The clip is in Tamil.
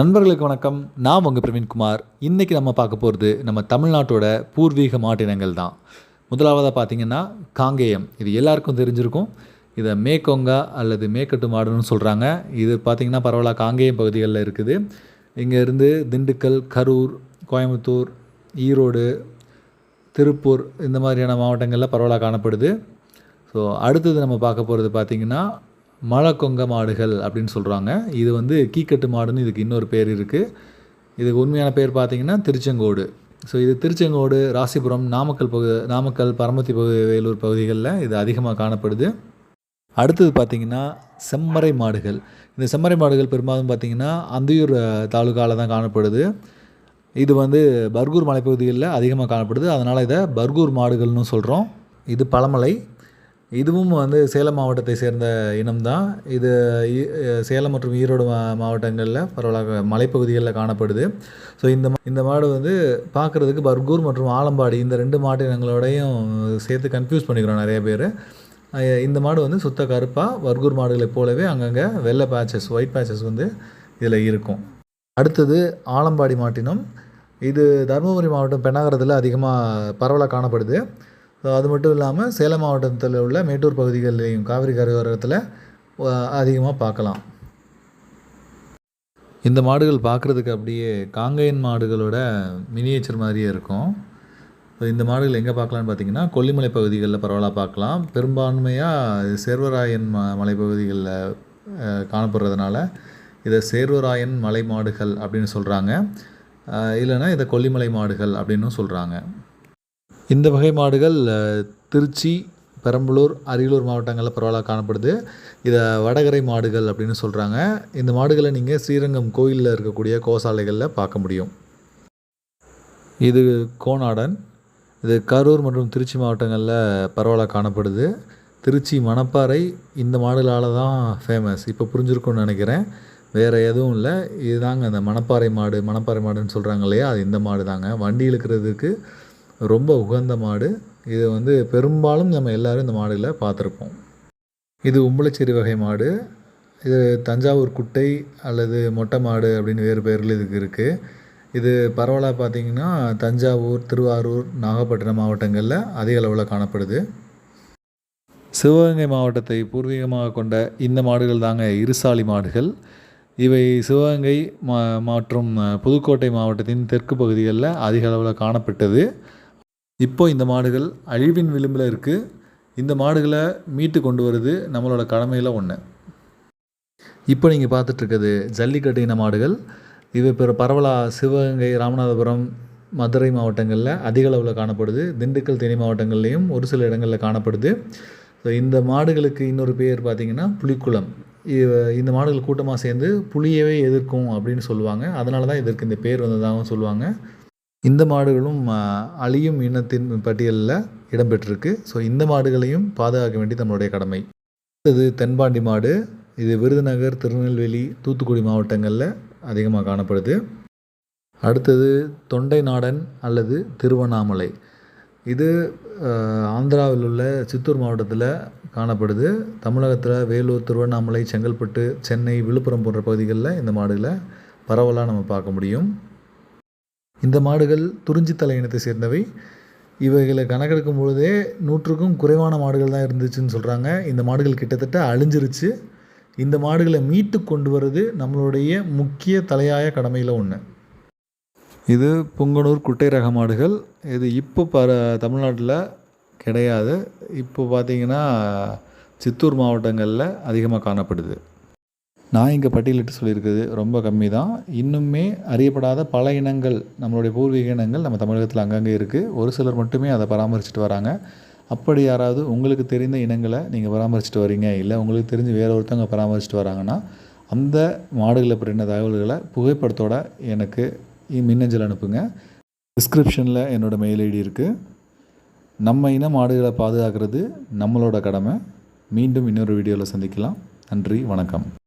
நண்பர்களுக்கு வணக்கம். நான் உங்கள் பிரவீன்குமார் இன்றைக்கி நம்ம பார்க்க போகிறது நம்ம தமிழ்நாட்டோட பூர்வீக மாட்டினங்கள் தான். முதலாவதாக பார்த்தீங்கன்னா காங்கேயம். இது எல்லாருக்கும் தெரிஞ்சிருக்கும். இதை மேக்கொங்கா அல்லது மேக்கட்டு மாடுன்னு சொல்கிறாங்க இது பார்த்திங்கன்னா பரவாயில்ல காங்கேயம் பகுதிகளில் இருக்குது. இங்கேருந்து திண்டுக்கல் கரூர் கோயம்புத்தூர் ஈரோடு திருப்பூர் இந்த மாதிரியான மாவட்டங்களில் பரவலாக காணப்படுது. ஸோ அடுத்தது நம்ம பார்க்க போகிறது பார்த்திங்கன்னா மலைக்கொங்க மாடுகள் அப்படின்னு சொல்கிறாங்க இது வந்து கீக்கட்டு மாடுன்னு இதுக்கு இன்னொரு பேர் இருக்குது இதுக்கு உண்மையான பேர் பார்த்திங்கன்னா திருச்செங்கோடு. ஸோ இது திருச்செங்கோடு ராசிபுரம் நாமக்கல் பகுதி நாமக்கல் பரமத்தி பகுதி வேலூர் பகுதிகளில் இது அதிகமாக காணப்படுது. அடுத்தது பார்த்திங்கன்னா செம்மறை மாடுகள். இந்த செம்மறை மாடுகள் பெரும்பாலும் பார்த்திங்கன்னா அந்தியூர் தாலுக்காவில் தான் காணப்படுது. இது வந்து பர்கூர் மலைப்பகுதிகளில் அதிகமாக காணப்படுது. அதனால் இதை பர்கூர் மாடுகள்னு சொல்கிறோம் இது பழமலை. இதுவும் வந்து சேலம் மாவட்டத்தை சேர்ந்த இனம்தான். இது ஈ- சேலம் மற்றும் ஈரோடு மா மாவட்டங்களில் பரவலாக மலைப்பகுதிகளில் காணப்படுது. ஸோ இந்த மா- இந்த மாடு வந்து பார்க்குறதுக்கு பர்கூர் மற்றும் ஆலம்பாடி இந்த ரெண்டு மாட்டினங்களோடையும் சேர்த்து கன்ஃபியூஸ் பண்ணிக்கிறோம் நிறைய பேர். இந்த மாடு வந்து சுத்த கருப்பாக பர்கூர் மாடுகளைப் போலவே அங்கங்கே வெள்ளை பேச்சஸ் ஒயிட் பேச்சஸ் வந்து இதில் இருக்கும். அடுத்தது ஆலம்பாடி மாட்டினம். இது தருமபுரி மாவட்டம் பெண்ணாகரத்தில் அதிகமாக பரவலாக காணப்படுது. ஸோ அது மட்டும் இல்லாமல் சேலம் மாவட்டத்தில் உள்ள மேட்டூர் பகுதிகளிலேயும் காவிரி கரையோரத்தில் அதிகமாக பார்க்கலாம். இந்த மாடுகள் பார்க்குறதுக்கு அப்படியே காங்கையன் மாடுகளோட மினியேச்சர் மாதிரியே இருக்கும். இந்த மாடுகள் எங்கே பார்க்கலான்னு பார்த்தீங்கன்னா கொல்லிமலை பகுதிகளில் பரவலாக பார்க்கலாம். பெரும்பான்மையாக சேர்வராயன் ம மலைப்பகுதிகளில் காணப்படுறதுனால இதை சேர்வராயன் மலை மாடுகள் அப்படின்னு சொல்கிறாங்க இல்லைன்னா இதை கொல்லிமலை மாடுகள் அப்படின்னும் சொல்கிறாங்க இந்த வகை மாடுகள் திருச்சி பெரம்பலூர் அரியலூர் மாவட்டங்களில் பரவலாக காணப்படுது. இதை வடகரை மாடுகள் அப்படின்னு சொல்கிறாங்க இந்த மாடுகளை நீங்கள் ஸ்ரீரங்கம் கோயிலில் இருக்கக்கூடிய கோசாலைகளில் பார்க்க முடியும். இது கோனாடன் இது கரூர் மற்றும் திருச்சி மாவட்டங்களில் பரவலாக காணப்படுது. திருச்சி மணப்பாறை இந்த மாடுகளால் தான் ஃபேமஸ் இப்போ புரிஞ்சிருக்கும்னு நினைக்கிறேன். வேறு எதுவும் இல்லை. இதுதாங்க அந்த மணப்பாறை மாடு மணப்பாறை மாடுன்னு சொல்கிறாங்க இல்லையா? அது இந்த மாடு தாங்க. வண்டி இழுக்கிறதுக்கு ரொம்ப உகந்த மாடு. இது வந்து பெரும்பாலும் நம்ம எல்லாரும் இந்த மாடுகளை பார்த்துருப்போம். இது உம்பளச்சேரி வகை மாடு. இது தஞ்சாவூர் குட்டை அல்லது மொட்டை மாடு அப்படின்னு வேறு பேரில் இதுக்கு இருக்குது இது பரவலாக பார்த்தீங்கன்னா தஞ்சாவூர் திருவாரூர் நாகப்பட்டினம் மாவட்டங்களில் அதிக அளவில் காணப்படுது. சிவகங்கை மாவட்டத்தை பூர்வீகமாக கொண்ட இந்த மாடுகள் தாங்க இருசாலி மாடுகள். இவை சிவகங்கை மா மற்றும் புதுக்கோட்டை மாவட்டத்தின் தெற்கு பகுதிகளில் அதிக அளவில் காணப்பட்டது. இப்போ இந்த மாடுகள் அழிவின் விளிம்பில் இருக்குது இந்த மாடுகளை மீட்டு கொண்டு வருது நம்மளோட கடமையில் ஒன்று இப்போ நீங்கள் பார்த்துட்ருக்குது ஜல்லிக்கட்டு இன மாடுகள். இது பிற பரவலாக சிவகங்கை ராமநாதபுரம் மதுரை மாவட்டங்களில் அதிக அளவில் காணப்படுது. திண்டுக்கல் தேனி மாவட்டங்கள்லேயும் ஒரு சில இடங்களில் காணப்படுது. ஸோ இந்த மாடுகளுக்கு இன்னொரு பேர் பார்த்திங்கன்னா புலிக்குளம். இந்த மாடுகள் கூட்டமாக சேர்ந்து புலியவே எதிர்க்கும் அப்படின்னு சொல்லுவாங்க. அதனால தான் இதற்கு இந்த பேர் வந்ததாகவும் சொல்லுவாங்க. இந்த மாடுகளும் அழியும் இனத்தின் பட்டியலில் இடம்பெற்றிருக்கு. ஸோ இந்த மாடுகளையும் பாதுகாக்க வேண்டிய நம்மளுடைய கடமை. அடுத்தது தென்பாண்டி மாடு. இது விருதுநகர் திருநெல்வேலி தூத்துக்குடி மாவட்டங்களில் அதிகமாக காணப்படுது. அடுத்தது தொண்டை நாடன் அல்லது திருவண்ணாமலை. இது ஆந்திராவில் உள்ள சித்தூர் மாவட்டத்தில் காணப்படுது. தமிழகத்தில் வேலூர் திருவண்ணாமலை செங்கல்பட்டு சென்னை விழுப்புரம் போன்ற பகுதிகளில் இந்த மாடுகளை பரவலாக நம்ம பார்க்க முடியும். இந்த மாடுகள் துறிஞ்சித்தலை இனத்தை சேர்ந்தவை. இவைகளை கணக்கெடுக்கும் பொழுதே நூற்றுக்கும் குறைவான மாடுகள் தான் இருந்துச்சுன்னு சொல்கிறாங்க இந்த மாடுகள் கிட்டத்தட்ட அழிஞ்சிருச்சு. இந்த மாடுகளை மீட்டு கொண்டு வர்றது நம்மளுடைய முக்கிய தலையாய கடமையில் ஒன்று இது புங்கனூர் குட்டை ரக மாடுகள். இது இப்போ பர தமிழ்நாட்டில் கிடையாது. இப்போ பார்த்தீங்கன்னா சித்தூர் மாவட்டங்களில் அதிகமாக காணப்படுது. நான் இங்கே பட்டியலிட்டு சொல்லியிருக்குது ரொம்ப கம்மி தான் இன்னுமே அறியப்படாத பல இனங்கள் நம்மளுடைய பூர்வீக இனங்கள் நம்ம தமிழகத்தில் அங்கங்கே இருக்குது ஒரு சிலர் மட்டுமே அதை பராமரிச்சுட்டு வராங்க. அப்படி யாராவது உங்களுக்கு தெரிந்த இனங்களை நீங்கள் பராமரிச்சுட்டு வரீங்க இல்லை உங்களுக்கு தெரிஞ்சு வேற ஒருத்தவங்க பராமரிச்சுட்டு வராங்கன்னா அந்த மாடுகளை பற்றின தகவல்களை புகைப்படத்தோட எனக்கு இ- மின்னஞ்சல் அனுப்புங்க. டிஸ்கிரிப்ஷனில் என்னோடய மெயில் ஐடி இருக்குது நம்ம இன மாடுகளை பாதுகாக்கிறது நம்மளோட கடமை. மீண்டும் இன்னொரு வீடியோவில் சந்திக்கலாம். நன்றி வணக்கம்.